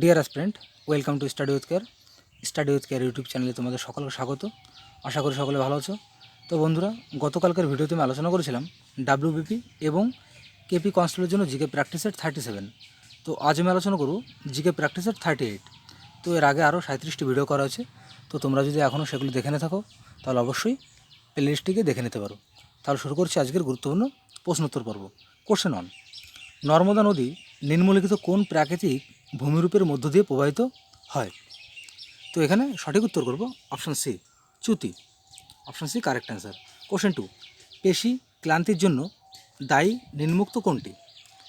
Dear aspirant welcome to study with care study with care YouTube চ্যানেলে তোমাদের সকলকে স্বাগত। আশা করি সকলে ভালো আছো। তো বন্ধুরা, গতকালকের ভিডিওতে আমি আলোচনা করেছিলাম ডাব্লিউবিপি এবং কেপি কনস্টেবলের জন্য জিকে প্র্যাকটিসের থার্টি সেভেন তো আজ আমি আলোচনা করব জিকে প্র্যাকটিসের থার্টি এইট তো এর আগে আরও সাঁত্রিশটি ভিডিও করা আছে তো তোমরা যদি এখনও সেগুলো দেখে না থাকো, তাহলে অবশ্যই প্লেলিস্টটিকে দেখে নিতে পারো। তাহলে শুরু করছি আজকের গুরুত্বপূর্ণ প্রশ্নোত্তর পর্ব। কোশ্চেন অন নর্মদা নদী নিম্নলিখিত কোন প্রাকৃতিক ভূমিরূপের মধ্য দিয়ে প্রবাহিত হয়। তো এখানে সঠিক উত্তর করব option C, চ্যুতি। Option C correct answer question two পেশি ক্লান্তির জন্য দায়ী নিম্মুক্ত কোনটি?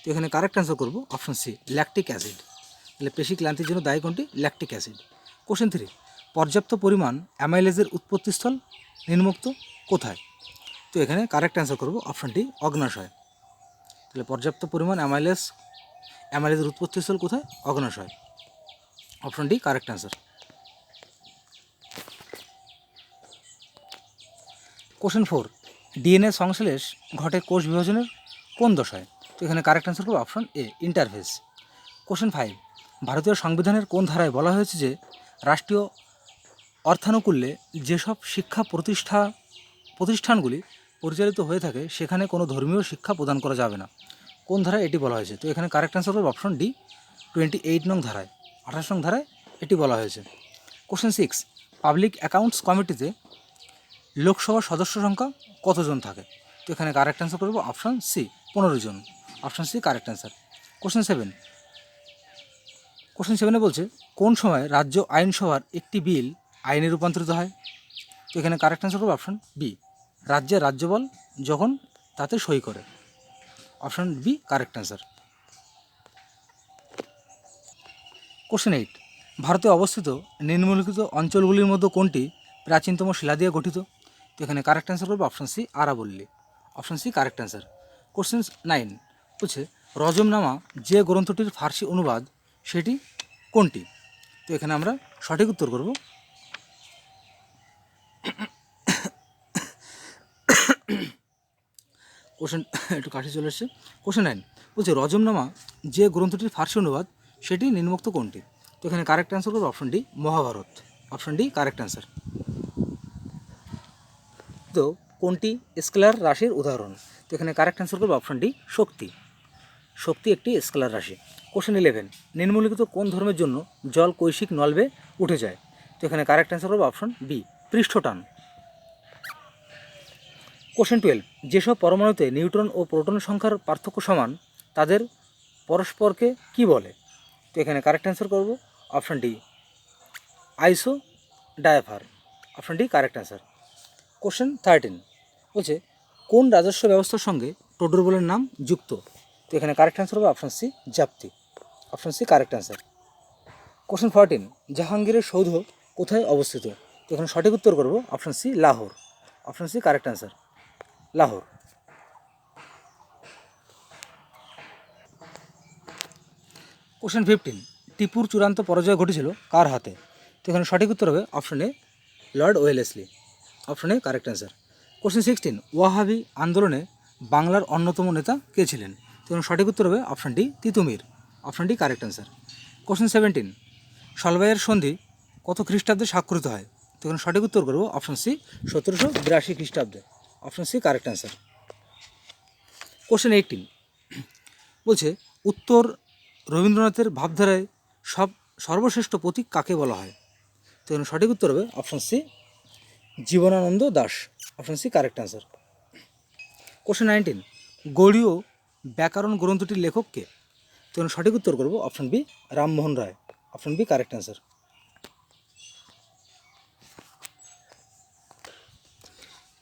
তো এখানে কারেক্ট অ্যান্সার করব অপশান সি ল্যাকটিক অ্যাসিড তাহলে পেশি ক্লান্তির জন্য দায়ী কোনটি? ল্যাকটিক অ্যাসিড কোশ্চেন থ্রি পর্যাপ্ত পরিমাণ অ্যামাইলেজের উৎপত্তিস্থল নির্মুক্ত কোথায়? তো এখানে কারেক্ট অ্যান্সার করব অপশান ডি অগ্নাশয় তাহলে পর্যাপ্ত পরিমাণ অ্যামাইলেস অ্যামাইলেজের উৎপত্তিস্থল কোথায়? অগ্নাশয় option D correct answer question four DNA সংশ্লেষ ঘটে কোষ বিভাজনের কোন দশায়? তো এখানে কারেক্ট অ্যান্সার করব option A interface question five ভারতীয় সংবিধানের কোন ধারায় বলা হয়েছে যে রাষ্ট্রীয় অর্থানুকূল্যে যেসব শিক্ষা প্রতিষ্ঠা, প্রতিষ্ঠানগুলি পরিচালিত হয়ে থাকে, সেখানে কোনো ধর্মীয় শিক্ষা প্রদান করা যাবে না? কোন ধারায় এটি বলা হয়েছে? তো এখানে কারেক্ট অ্যান্সার হবে অপশন ডি টোয়েন্টি এইট নং ধারায়, আঠাশ নং ধারায় এটি বলা হয়েছে। কোশ্চেন সিক্স পাবলিক অ্যাকাউন্টস কমিটিতে লোকসভার সদস্য সংখ্যা কতজন থাকে? তো এখানে কারেক্ট অ্যান্সার করব অপশন সি পনেরো জন। Option C correct answer question seven question সেভেনে বলছে, কোন সময় রাজ্য আইনসভার একটি বিল আইনে রূপান্তরিত হয়? তো এখানে কারেক্ট অ্যান্সার করব অপশন বি রাজ্যের রাজ্যপাল যখন তাতে সই করে। Option B correct answer question eight ভারতে অবস্থিত নিম্নলিখিত অঞ্চলগুলির মধ্যে কোনটি প্রাচীনতম শিলা দিয়ে গঠিত? তো এখানে কারেক্ট অ্যান্সার করব option C আরাবল্লী। Option C correct answer question nine বলছে, রজমনামা যে গ্রন্থটির ফার্সি অনুবাদ, সেটি কোনটি? তো এখানে আমরা সঠিক উত্তর করব কোশ্চেন, একটু কাশি চলে এসছে। কোশ্চেন নাইন, বলছে রজমনামা যে গ্রন্থটির ফার্সি অনুবাদ, সেটি নিম্নোক্ত কোনটি? তো এখানে কারেক্ট অ্যান্সার করব option D Mahabharat. Option D correct answer তো কোনটি? স্কেলার রাশির উদাহরণ। তো এখানে কারেক্ট অ্যান্সার করব অপশন ডি শক্তি। শক্তি একটি স্কেলার রাশি। কোশ্চেন ইলেভেন নিম্নলিখিত কোন ধর্মের জন্য জল কৈশিক নলবে উঠে যায়? তো এখানে কারেক্ট অ্যান্সার করব অপশন বি পৃষ্ঠটান। কোশ্চেন টুয়েলভ, যেসব পরমাণুতে নিউট্রন ও প্রোটন সংখ্যার পার্থক্য সমান, তাদের পরস্পরকে কি বলে? তো এখানে কারেক্ট অ্যান্সার করব option D isodiaphere option D correct answer question thirteen বলছে, কোন রাজস্ব ব্যবস্থার সঙ্গে টোডর বলের নাম যুক্ত? তো এখানে কারেক্ট অ্যান্সার হবে option C জাপ্তি option C correct answer question fourteen জাহাঙ্গীরের সৌধ কোথায় অবস্থিত? তো এখানে সঠিক উত্তর করব option C Lahore option C correct answer Lahore. Question fifteen টিপুর চূড়ান্ত পরাজয় ঘটেছিল কার হাতে? তো এখানে সঠিক উত্তর হবে option A lord Wellesley option A correct answer question sixteen Wahhabi আন্দোলনে বাংলার অন্যতম নেতা কে ছিলেন? তো এখানে সঠিক উত্তর হবে option D Titumir. Option D correct answer question seventeen সলবাইয়ের সন্ধি কত খ্রিস্টাব্দে স্বাক্ষরিত হয়? তো এখানে সঠিক উত্তর করব অপশন সি সতেরোশো বিরাশি খ্রিস্টাব্দে। Option C correct answer question eighteen বলছে, উত্তর রবীন্দ্রনাথের ভাবধারায় সব সর্বশ্রেষ্ঠ প্রতীক কাকে বলা হয়? তো এখানে সঠিক উত্তর হবে option C, Jibanananda Das option C correct answer question nineteen গৌড়ীয় ব্যাকরণ গ্রন্থটির লেখক কে? তো এখানে সঠিক উত্তর করব option B, Rammohan Roy. Option B correct answer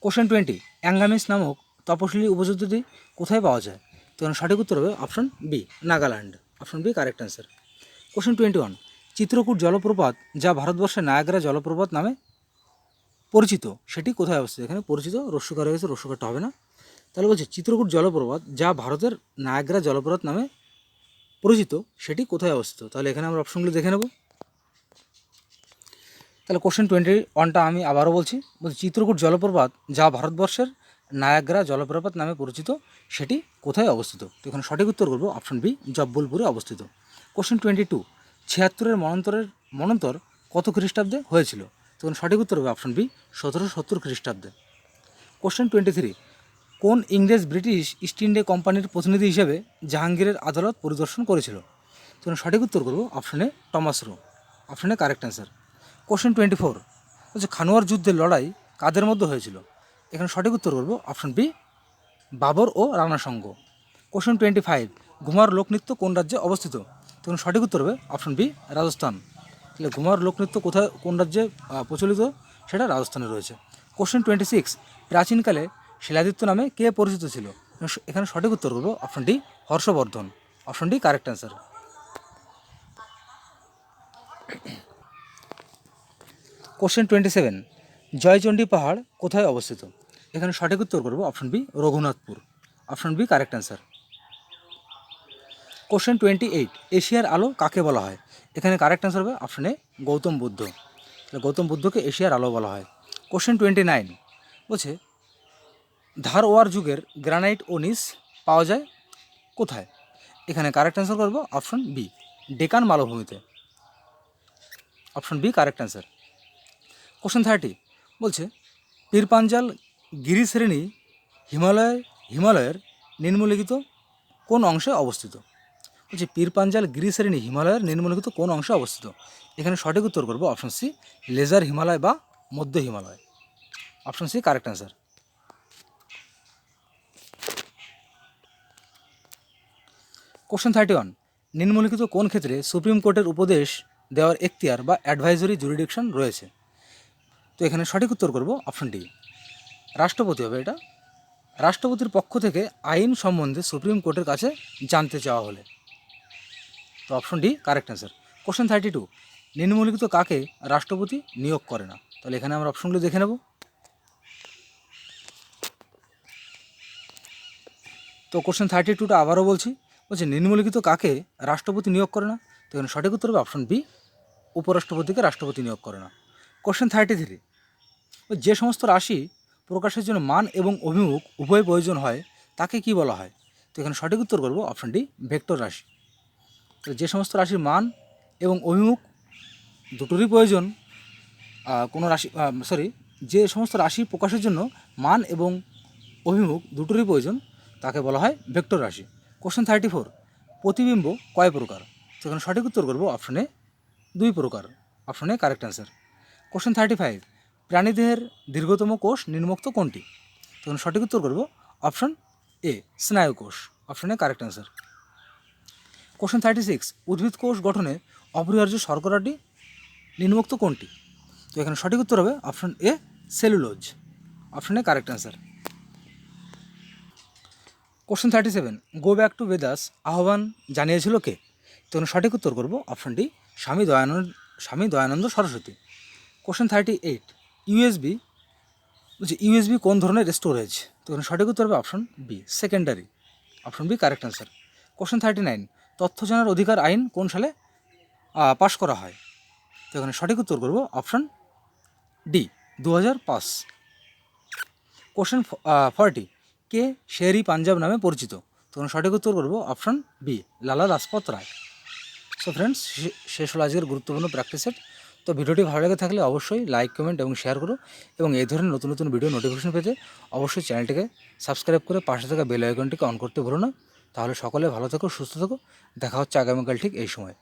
question twenty Angamis নামক তপশিলি উপজাতিটি কোথায় পাওয়া যায়? তো এখানে সঠিক উত্তর হবে option B, Nagaland. Option B, correct answer. Question twenty one, Chitrakoot জলপ্রপাত যা ভারতবর্ষের নায়াগ্রা জলপ্রপাত নামে পরিচিত, সেটি কোথায় অবস্থিত? এখানে পরিচিত রস্যকার হয়েছে রস্যকারটা হবে না। তাহলে বলছে, চিত্রকূট জলপ্রপাত যা ভারতের নায়াগ্রা জলপ্রপাত নামে পরিচিত, সেটি কোথায় অবস্থিত? তাহলে এখানে আমরা অপশনগুলো দেখে নেব। তাহলে কোশ্চেন টোয়েন্টি ওয়ানটা আমি আবারও বলছি বলছি চিত্রকূট জলপ্রপাত যা ভারতবর্ষের নায়াগ্রা জলপ্রপাত নামে পরিচিত, সেটি কোথায় অবস্থিত? তো এখানে সঠিক উত্তর করব অপশন বি জব্বলপুরে অবস্থিত। কোশ্চেন টোয়েন্টি টু ছিয়াত্তরের মনন্তরের, মনন্তর কত খ্রিস্টাব্দে হয়েছিল? তখন সঠিক উত্তর হবে অপশন বি সতেরোশো সত্তর খ্রিস্টাব্দে। কোশ্চেন টোয়েন্টি থ্রি কোন ইংরেজ ব্রিটিশ ইস্ট ইন্ডিয়া কোম্পানির প্রতিনিধি হিসেবে জাহাঙ্গীরের আদালত পরিদর্শন করেছিল? তখন সঠিক উত্তর করব অপশনে টমাস রো অপশনে correct answer question twenty four হচ্ছে খানোয়ার যুদ্ধের লড়াই কাদের মধ্যে হয়েছিল? এখানে সঠিক উত্তর করব অপশন বি বাবর ও Rana Sanga question twenty five Ghoomar লোকনৃত্য কোন রাজ্যে অবস্থিত? তখন সঠিক উত্তর হবে অপশন বি রাজস্থান। তাহলে ঘুমার লোকনৃত্য কোথায়, কোন রাজ্যে প্রচলিত? সেটা রাজস্থানে রয়েছে। কোশ্চেন টোয়েন্টি সিক্স প্রাচীনকালে শিলাদিত্য নামে কে পরিচিত ছিল? এখানে সঠিক উত্তর করব option D Harshavardhana. Option D correct answer question twenty seven, Joychandi পাহাড় কোথায় অবস্থিত? এখানে সঠিক উত্তর করব option B, Raghunathpur. Option B correct answer question twenty eight, এশিয়ার আলো কাকে বলা হয়? এখানে কারেক্ট অ্যান্সার হবে অপশন এ, গৌতম বুদ্ধ। গৌতম বুদ্ধকে এশিয়ার আলো বলা হয়। কোশ্চেন টোয়েন্টি নাইন, বলছে, ধারওয়ার যুগের গ্রানাইট ও নিস পাওয়া যায় কোথায়? এখানে কারেক্ট অ্যান্সার করব অপশন বি, ডেকান মালভূমিতে। Option B correct answer question thirty বলছে, পীরপাঞ্জাল গিরিশ্রেণী হিমালয়, হিমালয়ের নিম্নলিখিত কোন অংশে অবস্থিত? বলছে, পীরপাঞ্জাল গিরিশ্রেণী হিমালয়ের নিম্নলিখিত কোন অংশে অবস্থিত? এখানে সঠিক উত্তর করব অপশন সি লেজার হিমালয় বা মধ্য Himalaya. Option C correct answer question thirty one নিম্নলিখিত কোন ক্ষেত্রে সুপ্রিম কোর্টের উপদেশ দেওয়ার এখতিয়ার বা অ্যাডভাইজরি জুরিডিকশন রয়েছে? তো এখানে সঠিক উত্তর করব অপশন ডি রাষ্ট্রপতি হবে এটা। রাষ্ট্রপতির পক্ষ থেকে আইন সম্বন্ধে সুপ্রিম কোর্টের কাছে জানতে চাওয়া হলে। তো option D correct answer question thirty two নিম্নলিখিত কাকে রাষ্ট্রপতি নিয়োগ করে না? তাহলে এখানে আমরা অপশনগুলো দেখে নেব। তো কোশ্চেন থার্টি টুটা আবারও বলছি বলছি নিম্নলিখিত কাকে রাষ্ট্রপতি নিয়োগ করে না? তো এখানে সঠিক উত্তর হবে অপশন বি উপরাষ্ট্রপতিকে রাষ্ট্রপতি নিয়োগ করে না। কোশ্চেন থার্টি থ্রি যে সমস্ত রাশি প্রকাশের জন্য মান এবং অভিমুখ উভয় প্রয়োজন হয়, তাকে কি বলা হয়? তো এখানে সঠিক উত্তর করব অপশন ডি ভেক্টর রাশি। যে সমস্ত রাশির মান এবং অভিমুখ দুটোরই প্রয়োজন কোনো রাশি সরি যে সমস্ত রাশি প্রকাশের জন্য মান এবং অভিমুখ দুটোরই প্রয়োজন, তাকে বলা হয় ভেক্টর রাশি। কোশ্চেন থার্টি ফোর প্রতিবিম্ব কয় প্রকার? তো এখানে সঠিক উত্তর করব অপশনে দুই প্রকার অপশনে correct answer question thirty five প্রাণীদেহের দীর্ঘতম কোষ নির্মুক্ত কোনটি? তখন সঠিক উত্তর করব, অপশন এ, স্নায়ু কোষ, অপশনে correct answer question thirty six উদ্ভিদ কোষ গঠনে অপরিহার্য শর্করাটি নির্মুক্ত কোনটি? তো এখানে সঠিক উত্তর হবে, অপশন এ, সেলুলোজ, অপশনে correct answer question thirty seven go back to Vedas আহ্বান জানিয়েছিল কে? তো এখানে সঠিক উত্তর করব অপশনটি Swami Dayananda Swami Dayananda Saraswati. Question thirty eight USB, বলছি ইউএসবি কোন ধরনের স্টোরেজ তো এখানে সঠিক উত্তর হবে option B secondary option B correct answer question thirty nine তথ্য জানার অধিকার আইন কোন সালে পাশ করা হয়? তো এখানে সঠিক উত্তর করব অপশন ডি দু হাজার পাঁচ কোশ্চেন ফর্টি কে শেরি পাঞ্জাব নামে পরিচিত? তখন সঠিক উত্তর করব option B Lala Lajpat Rai. So friends শেষ হলো আজকের গুরুত্বপূর্ণ প্র্যাকটিস সেট তো ভিডিওটি ভালো লেগে থাকলে অবশ্যই লাইক কমেন্ট এবং শেয়ার করো এবং এই ধরনের নতুন নতুন ভিডিও নোটিফিকেশন পেতে অবশ্যই চ্যানেলটিকে সাবস্ক্রাইব করে পাশে থাকা বেল আইকনটিকে অন করতে ভুলো না। তাহলে সকলে ভালো থেকো, সুস্থ থেকো। দেখা হচ্ছে আগামীকাল ঠিক এই সময়।